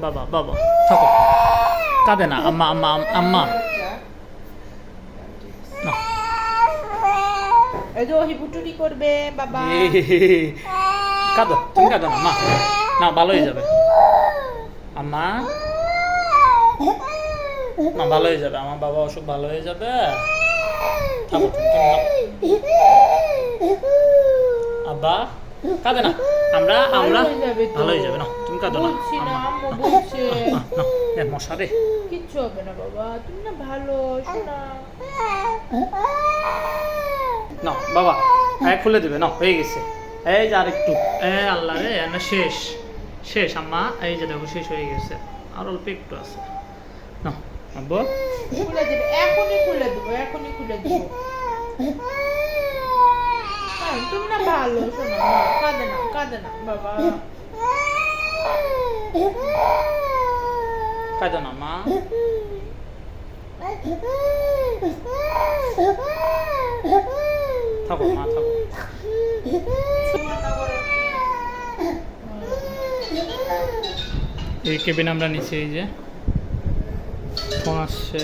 বাবা বাবা। থাকো। কাঁদে না আম্মা আম্মা আম- আম্মা। এই যে ওহি বুটুরি করবে বাবা। কাঁদো তুমি কাঁদো না মা। না ভালো হয়ে যাবে। আম্মা। মা ভালো হয়ে যাবে আমার বাবা অসুখ ভালো হয়ে যাবে। থাকো। আব্বা কাঁদে না। আমরা আমরা ভালো হয়ে যাবে না। কাঁদো না। মশা রে কিচ্ছু হবে না বাবা তুমি না ভালো না বাবা হ্যাঁ খুলে দেবে না হয়ে গেছে। এই যে আরেকটু। এ আল্লাহ রে না শেষ। শেষ আম্মা এই যে দেখো শেষ হয়ে গেছে। আর অল্প একটু আছে। না আব্বু। খুলে দেবে এখনই খুলে দেবো এখনই খুলে দেবো। হ্যাঁ, তুমি না ভালো শোনো। কাঁদে না কাঁদে না বাবা। কাঁদো না মা থাকো এই কেবিন আমরা নিচে এই যে। ফোন আসছে।